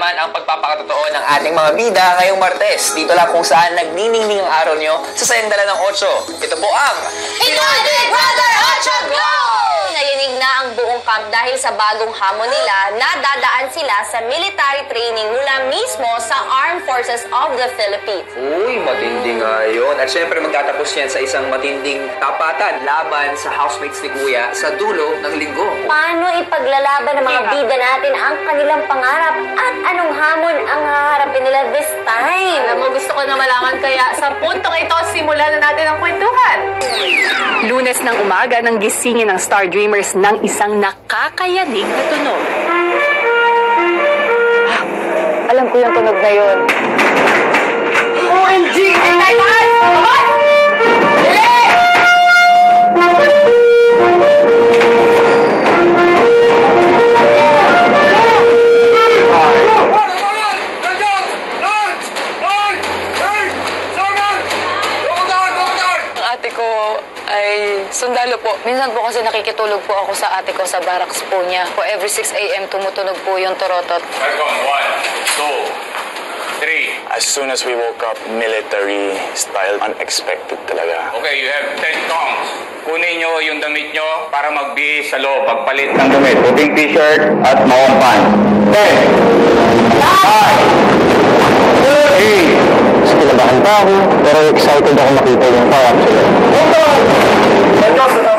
Man ang pagpapakatotoo ng ating mga bida ngayong Martes. Dito lang kung saan nagniningning ang araw nyo sa sayang dala ng 8. Ito po ang Pinoy Big Brother 8 Go! Nayinig na ang buong camp dahil sa bagong hamon nila na dadaan sila sa military training mula mismo sa Armed Forces of the Philippines. Uy, matindi nga yun. At syempre magtatapos yan sa isang matinding tapatan laban sa housemates ni Kuya sa dulo ng linggo. Paano ipaglalaban ng mga bida natin ang kanilang pangarap at anong hamon ang haharapin nila this time? Alam mo, ko na malaman kaya sa puntong ito, simulan na natin ang kwentuhan. Lunes ng umaga nang gisingin ng Star Dreamers ng isang nakakayanig na tunog. Alam ko yung tunog na yun. OMG! Ang Minsan po kasi nakikitulog po ako sa ate ko sa barracks po niya. Po every 6 a.m. tumutunog po yung torotot. One, two, three. As soon as we woke up, military style, unexpected talaga. Okay, you have 10 counts. Kunin nyo yung damit nyo para magbihis sa loob. Pagpalit ng damit. Puting t-shirt at mawang pants. 10, 5, 3, Kinabahan pa ako, pero excited ako makita yung power sila. Three,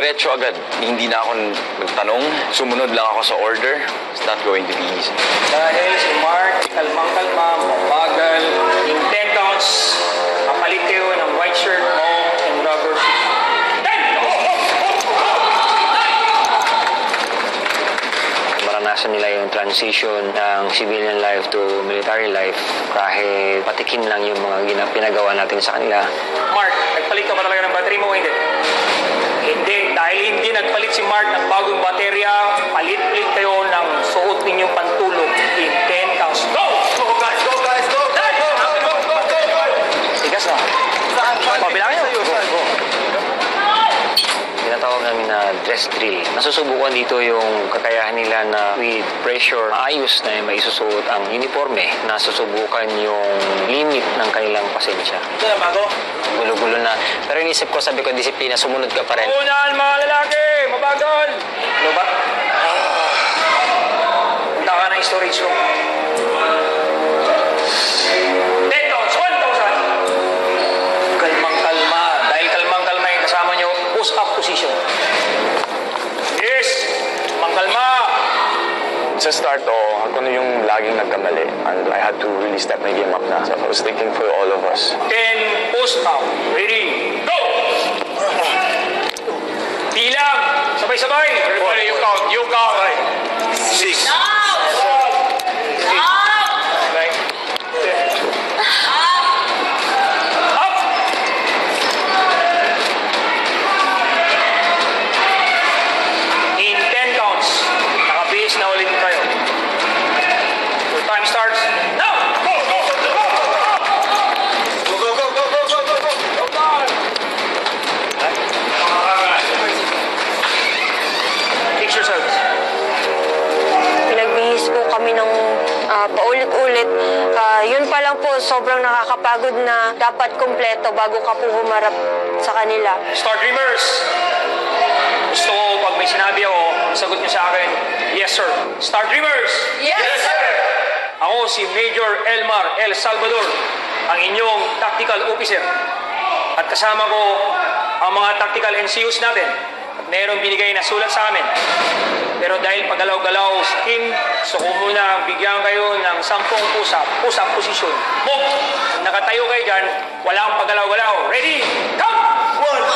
Diretso agad. Hindi na ako nagtanong. Sumunod lang ako sa order. It's not going to be easy. Dahil si Mark, kalmang-kalma, mabagal, in 10 counts, kapalit kayo ng white shirt mo and rubber shoes. Maranasan nila yung transition ng civilian life to military life kahit patikin lang yung mga pinagawa natin sa kanila. Mark, nagpalit ka ba talaga ng battery mo o hindi? Dahil hindi nagpalit si Mark ng bagong baterya, palit-palit kayo ng suot ninyong pantulog in 10 counts. Go! Go guys! Go guys! Go! Go! Go! Go! Go! Go! Go! Tigas na. Saan? Pabilangin namin na dress drill. Nasusubukan dito yung kakayahan nila na with pressure, maayos na may isusuot ang uniforme. Nasusubukan yung limit ng kanilang pasensya. Ito na bago. Gulo-gulo na. Pero inisip ko, sabi ko, disiplina, sumunod ka pa rin. Unahan mga lalaki! Mabagal! Ano ba? Punta ka ng storage room. Sa start, oh, ako na yung laging nagkamali. And I had to really step my game up na. So I was thinking for all of us. 10 push-up. Ready, go! Bilang! Sabay-sabay! Everybody, you count. You count. Six. Right. Kami ng ah, paulit-ulit. Ah, yun pa lang po, sobrang nakakapagod na dapat kompleto bago ka po humarap sa kanila. Star Dreamers! Gusto ko pag may sinabi ako, sagot niyo sa akin, yes sir. Star Dreamers! Yes, sir! Ako si Major Elmar El Salvador, ang inyong tactical officer. At kasama ko ang mga tactical NCOs natin. Meron binigay na sulat sa amin. Pero dahil pagalaw-galaw sa team, so ko muna bigyan kayo ng sampung pusap, pusap posisyon. Move! Nakatayo kayo dyan, wala akong pagalaw-galaw. Ready? Come! One,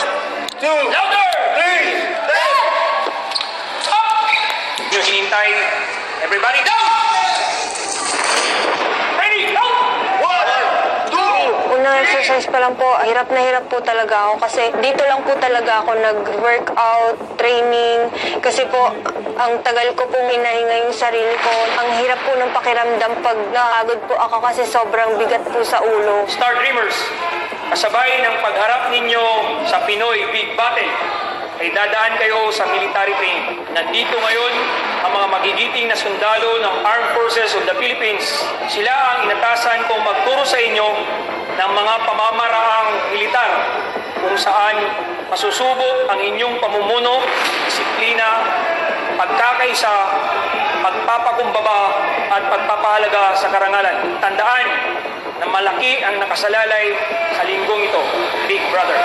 two, louder! Three, up! Yung hinintay, everybody down! Ready? Go! One, two, Unang exercise pa lang po, hirap na hirap po talaga ako kasi dito lang po talaga ako nag-workout, training. Kasi po, ang tagal ko pong hinahinga yung sarili ko. Ang hirap po ng pakiramdam pag nakagod po ako kasi sobrang bigat po sa ulo. Star Dreamers, kasabay ng pagharap ninyo sa Pinoy Big Battle, ay dadaan kayo sa military training. Nandito ngayon ang mga magigiting na sundalo ng Armed Forces of the Philippines. Sila ang inatasan kong magturo sa inyo ng mga pamamaraang militar kung saan masusubok ang inyong pamumuno, disiplina, pagkakaisa, pagpapakumbaba at pagpapahalaga sa karangalan. Tandaan na malaki ang nakasalalay sa linggong ito, Big Brother.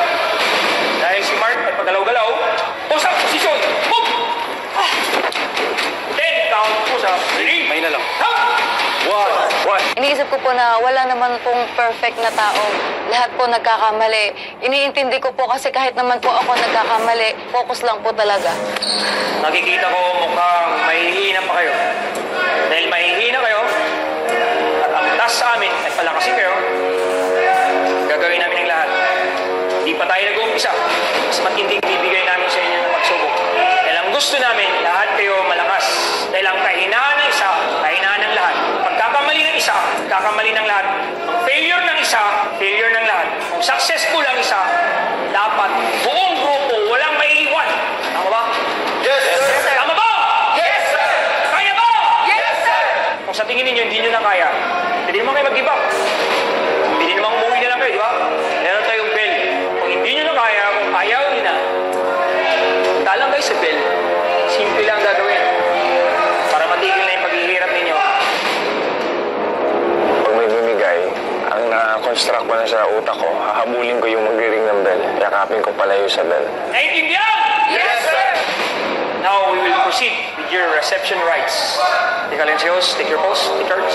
Dahil si Mark ay pagalaw-galaw, usap, posisyon, move! Ah. Ten count, usap, ready? May na lang. One. Iniisip ko po na wala naman pong perfect na tao. Lahat po nagkakamali. Iniintindi ko po kasi kahit naman po ako nagkakamali, focus lang po talaga. Nakikita ko mukhang mahihina pa kayo. Dahil mahihina ang na-construct ko na sa utak ko, hahabulin ko yung magriring ng bell. Yakapin ko palayo sa bell. Naintindihan? Yes, sir! Now we will proceed with your reception rights. Tika Lencios, take your post, take charge.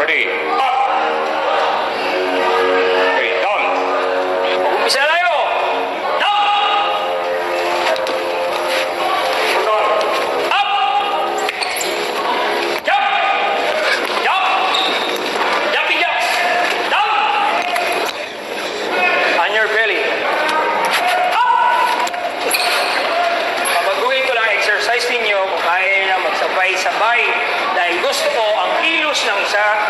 Ready? Up! Isa,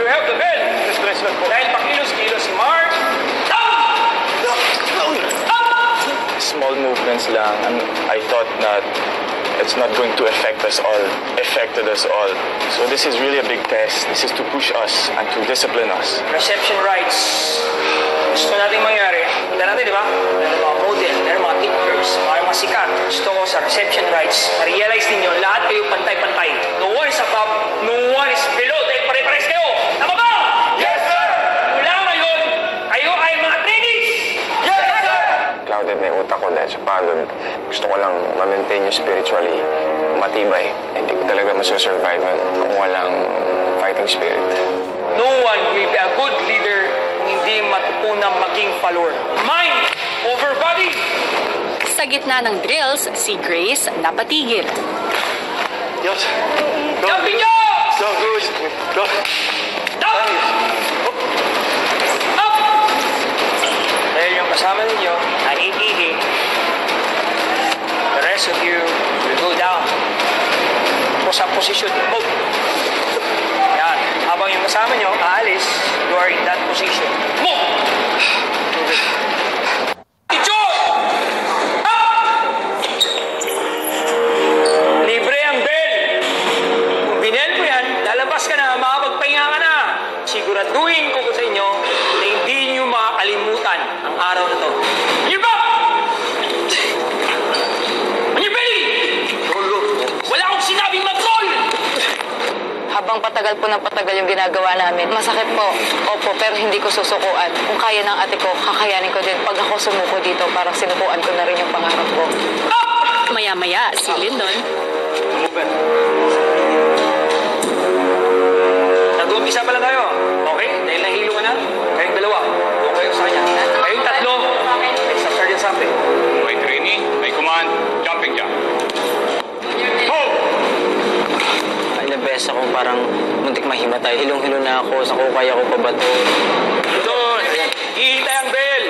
You have the bell. Stretch lang po. Dahil pakilos-kilos si Mark. Small movements lang. And I thought that it's not going to affect us all. Affected us all. So this is really a big test. This is to push us and to discipline us. Reception rights. Gusto nating mangyari. Kita natin, di ba? Meron mga model, meron mga teachers, mga mga sikat. Gusto ko sa reception rights, realize ninyo, lahat kayo pantay-pantay. No one is a clouded na yung utak ko dahil sa pagod. Gusto ko lang ma-maintain yung spiritually matibay. Hindi ko talaga masasurvive yun kung walang fighting spirit. No one will be a good leader kung hindi matutunang maging follower. Mind over body. Sa gitna ng drills, si Grace napatigil. Yes. Jumping jacks! So good. Go. Down! Up! Dahil yung kasama ninyo, naiihi. The rest of you will go down. Tapos ang posisyon, move. Yan. Habang yung kasama nyo, aalis, you are in that position. Move! Ginagawa namin, masakit po. Opo, pero hindi ko susukuan. Kung kaya ng ate ko, kakayanin ko din. Pag ako sumuko dito, parang sinukuan ko na rin yung pangarap ko. Maya-maya, si Lyndon Nag-uumpisa pa lang tayo. Mahimatay. Hilong-hilo na ako sa kukaya ko pa ba to? Doon! Hihintay ang bell!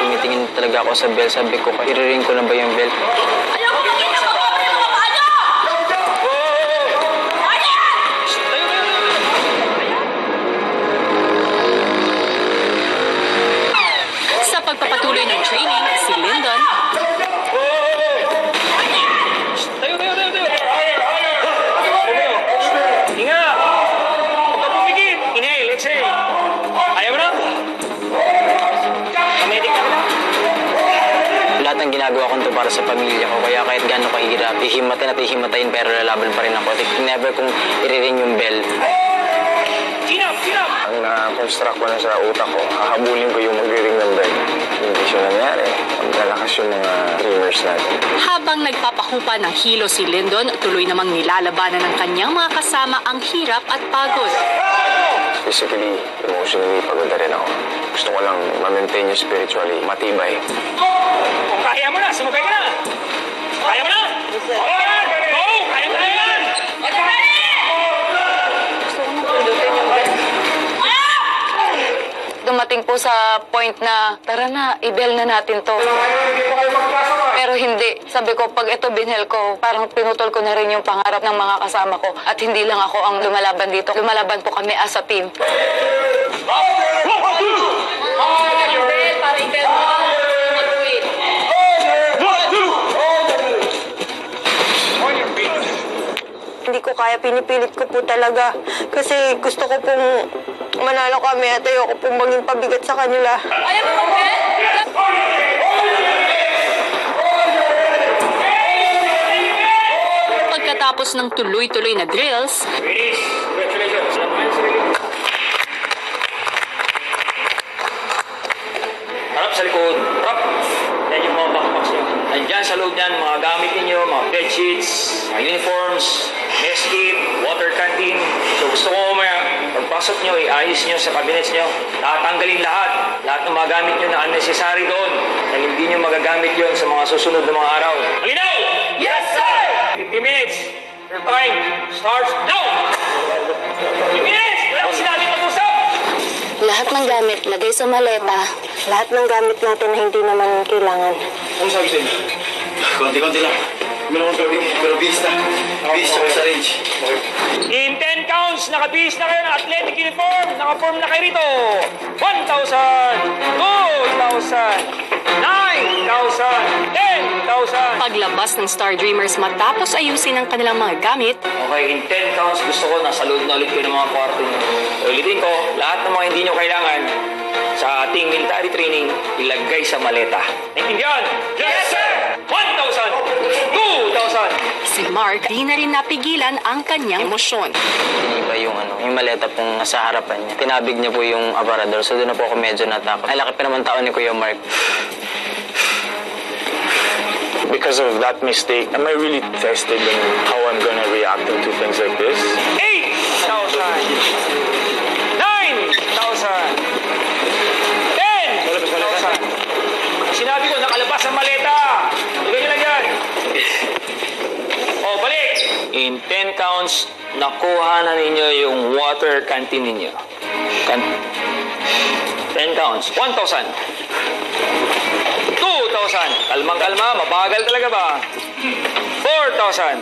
Tumitingin talaga ako sa bell. Sabi ko, iriring ko na ba yung bell? Pagpapatuloy ng training, si Lyndon Tayo, tayo, tayo, tayo. Tayo. Hinga. Huwag ka pumigil. Inhale, exhale. Ayaw mo na? Medic ka na? Lahat ng ginagawa ko to para sa pamilya ko. Kaya kahit gaano kahirap, ihimatayin at ihimatayin pero lalaban pa rin ako. Never kong iriring yung bell. Na-construct ko na sa utak ko, hahabulin ko yung magre-ring ng bell. Hindi siya nangyari. Magkalakas yung mga dreamers natin. Habang nagpapahupa ng hilo si Lyndon, tuloy namang nilalabanan ng kanyang mga kasama ang hirap at pagod. Physically, emotionally, pagod na rin ako. Gusto ko lang ma-maintain yung spiritually matibay. Kung kaya mo na, sumabay ka na. Kaya mo na? Kaya Dumating po sa point na, tara na, i-bell na natin to. Pero hindi. Sabi ko, pag ito binhel ko, parang pinutol ko na rin yung pangarap ng mga kasama ko. At hindi lang ako ang lumalaban dito. Lumalaban po kami as a team. Hindi ko kaya, pinipilit ko po talaga. Kasi gusto ko pong manalo kami at ayoko pong maging pabigat sa kanila. Pagkatapos ng tuloy-tuloy na drills. Harap sa likod. Harap. Yan yung mga backpacks nyo. Nandyan sa loob niyan, mga gamit ninyo, mga bed sheets, mga uniforms, mess kit, water canteen. So gusto ko pagpasok nyo, iayos nyo sa cabinets nyo. Tatanggalin lahat. Lahat ng mga gamit nyo na unnecessary doon. Dahil hindi nyo magagamit yon sa mga susunod na mga araw. Malinaw! Yes, sir! 50 minutes. Your time starts now! 50 minutes! Wala akong sinabi mag-usap! Lahat ng gamit, lagay sa maleta. Lahat ng gamit natin na hindi naman kailangan. Ano sabi sa'yo? Konti-konti lang. Meron pero, pero bis na. Bis ako sa range. In 10 counts, nakabihis na kayo ng athletic uniform. Nakaform na kayo rito. 1,000, 2,000, 9,000, 10,000. paglabas ng Star Dreamers matapos ayusin ang kanilang mga gamit, Okay, in 10 counts, gusto ko nasa loob na ulit ko ng mga kwarto nyo. Ulitin ko, lahat ng mga hindi nyo kailangan sa ating military training, ilagay sa maleta. Naintindihan? Yes, sir! 1,000! 2,000! Si Mark di na rin napigilan ang kanyang emosyon. Iba yung ano, yung maleta pong nasa harapan niya. Tinabig niya po yung aparador, so doon na po ako medyo natakot. Ay, laki pa naman tao ni Kuya Mark. Because of that mistake, am I really tested in how I'm gonna react into things like this? 8,000. 9,000. 10,000. Sinabi ko, nakalabas ang maleta. Ilagay nyo lang yan. Oh, balik. In 10 counts, nakuha na ninyo yung water canteen ninyo. Kan 10 counts. 1,000. 2,000. Kalmang-kalma, mabagal talaga ba? 4,000.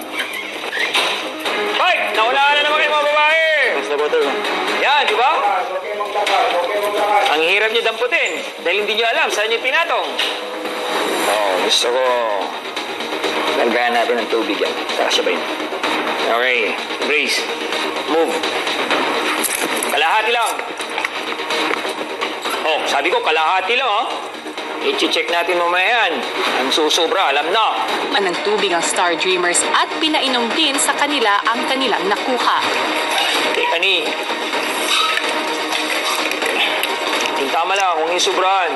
Fight! Nawala na naman kayo mga babae! Basta po ito. Yan, di ba? Ang hirap niyo damputin dahil hindi niyo alam saan niyo pinatong. Oh, gusto ko lagyan natin ng tubig yan. Tara, sabay na. Okay, brace. Move. Kalahati lang. Oh, sabi ko kalahati lang, oh. I-check natin mamaya yan. Ang susobra, alam na. Man ng tubig ang Star Dreamers at pinainom din sa kanila ang kanilang nakuha. Teka ni. Lang, kung isubrahan.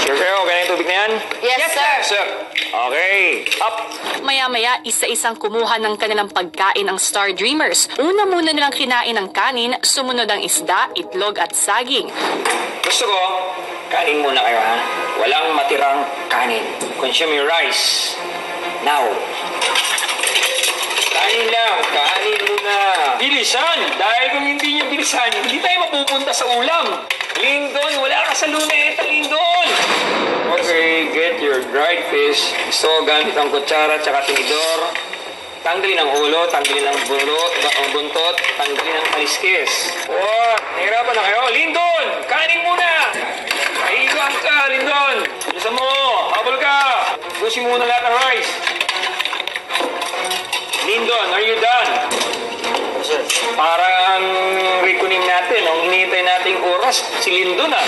Sure kayo, yung tubig na yan? Yes, sir. Sir. Okay, up. Maya-maya, isa-isang kumuha ng kanilang pagkain ang Star Dreamers. Una muna nilang kinain ang kanin, sumunod ang isda, itlog at saging. Gusto ko, kanin muna kayo ha. Walang matirang kanin. Consume your rice. Now. Kanin lang, kanin muna. Bilisan! Dahil kung hindi niyo bilisan, hindi tayo mapupunta sa ulam. Lindon, wala ka sa luneta, Lindon! Okay, get your dried fish. Gusto ko gamit ang kutsara at tinidor. Tanggalin ang ulo, tanggalin ang bulot, ang buntot, tanggalin ang kaliskis. What? Nahirapan na kayo? Lindon! Kanin muna! Naiiwan ka, Lindon! Bilisan mo! Habol ka! Gusin muna lahat ng rice. Lindon, are you done? Parang ang reckoning natin, ang hinihintay nating oras, si Lindon ah.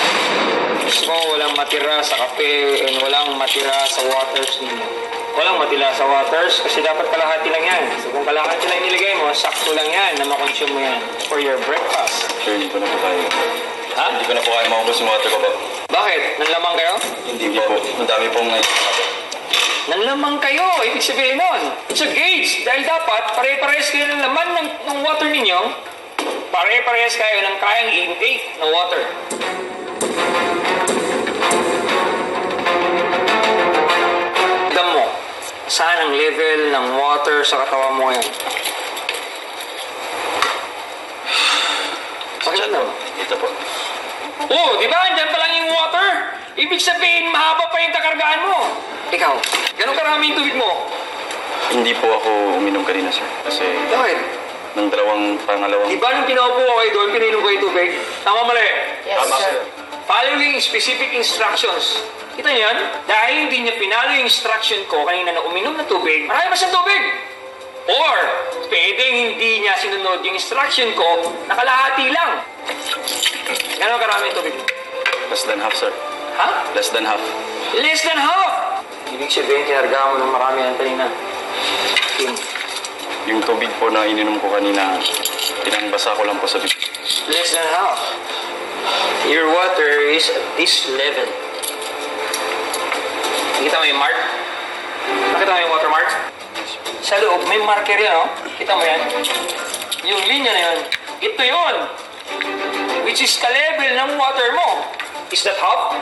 Ko walang matira sa kape and walang matira sa waters ninyo. Walang matira sa waters kasi dapat kalahati lang yan. So kung kalahati lang nilagay mo, sakto lang yan na makonsume mo yan for your breakfast. Sure, hindi ko na po kaya. Ha? Hindi ko na po kaya maubos yung water ko ba? Bakit? Nanlamang kayo? Hindi po. Ang dami pong naisip Nanlamang kayo, ibig sabihin nun. It's a gauge. Dahil dapat, pare-parehas kayo ng laman ng, ng water ninyo. Pare-parehas kayo ng kayang intake ng water. Dam mo, saan ang level ng water sa katawan mo yan? Pakita mo. Ito po. Oh, di ba? Andyan pa lang yung water. Ibig sabihin, mahaba pa yung takargaan mo. Ikaw, ganun karami yung tubig mo? Hindi po ako uminom kanina, sir. Kasi Bakit? ng dalawang pangalawang... Di ba nung pinaupo ko kayo doon, pininom kayo tubig? Tama mali? Tama, sir. Following specific instructions. Kita niyo yan? Dahil hindi niya pinalo yung instruction ko kanina na uminom ng tubig, marami pa siyang tubig. Or, pwedeng hindi niya sinunod yung instruction ko, nakalahati lang. Gano'n karami yung tubig? Less than half, sir. Ha? Less than half. Less than half! Ibig sabihin, kinarga mo ng marami yan kanina. Kim, Yung tubig po na ininom ko kanina, tinangbasa ko lang po sa bibig. less than half. Your water is at this level. Kita mo yung mark? Nakita mo yung water mark? Sa loob, may marker yan, oh. Kita mo yan? Yung linya na yun. Ito yun. Which is ka-level ng water mo. Is that half?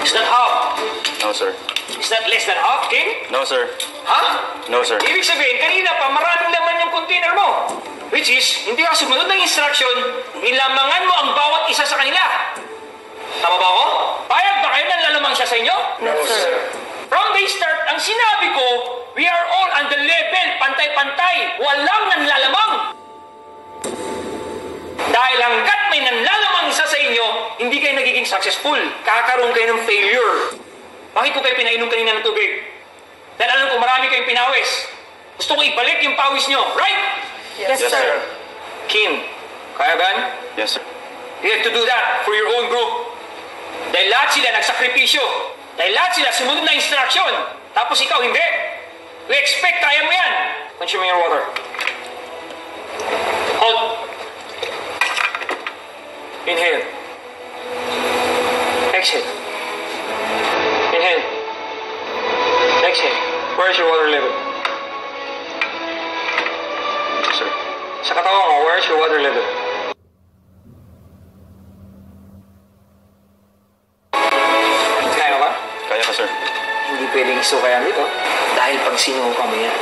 Is that half? No, sir. Is that less than half, King? No, sir. Ha? No, sir. Ibig sabihin, kanina pa maraming laman yung container mo. Which is, hindi ka sumunod ng instruction, nilamangan mo ang bawat isa sa kanila. Tama ba ako? Payag ba kayo na lalamang siya sa inyo? No, sir. From the start, ang sinabi ko, we are all on the level, pantay-pantay, walang nanlalamang. Dahil hanggat may nanlalamang hindi kayo nagiging successful. Kakaroon kayo ng failure. Bakit ko kayo pinainom kanina ng tubig? Dahil alam ko marami kayong pinawis. Gusto ko ibalik yung pawis nyo, right? Yes, sir. Kim, kaya ba? Yes, sir. You have to do that for your own group. Dahil lahat sila nagsakripisyo. Dahil lahat sila sumunod na instruction. Tapos ikaw hindi. We expect kaya mo yan. Consume your water. Hold. Inhale. Exhale. Inhale. Exhale. Where is your water level? Sir. Sa katawan mo, where is your water level? Kaya ba? Kaya ka, sir. Hindi pwedeng isukayan dito. Dahil pag sinuka mo yan,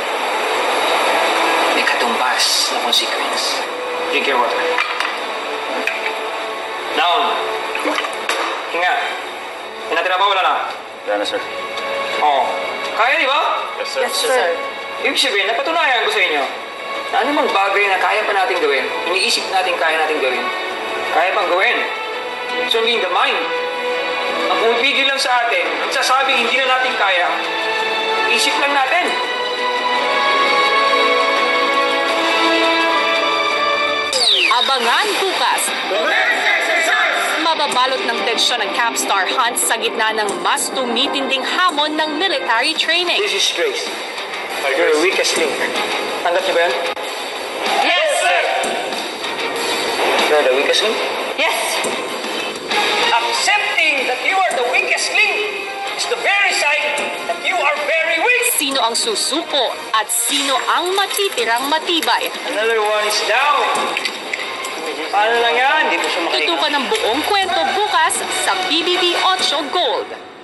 may katumbas na consequence. Drink your water. Down. Hinga. May natira pa wala na? Wala na, sir. Oo. Kaya di ba? Yes, sir. Yes, sir. Ibig sabihin, napatunayan ko sa inyo na anumang bagay na kaya pa natin gawin, iniisip natin kaya natin gawin, kaya pang gawin. So, hindi the mind. Ang pumipigil lang sa atin, ang sasabi hindi na natin kaya, isip lang natin. Abangan tensyon ng Capstar Hunt sa gitna ng mas tumitinding hamon ng military training. This is Grace. You're the weakest link. Tanggap niyo ba yan? Yes, sir! You're the weakest link? Yes! Accepting that you are the weakest link is the very sign that you are very weak. Sino ang susuko at sino ang matitirang matibay? Another one is down. Paano lang yan? Hindi ko siya makahinga. Tutukan ng buong kwento bukas sa PBB 8 Gold.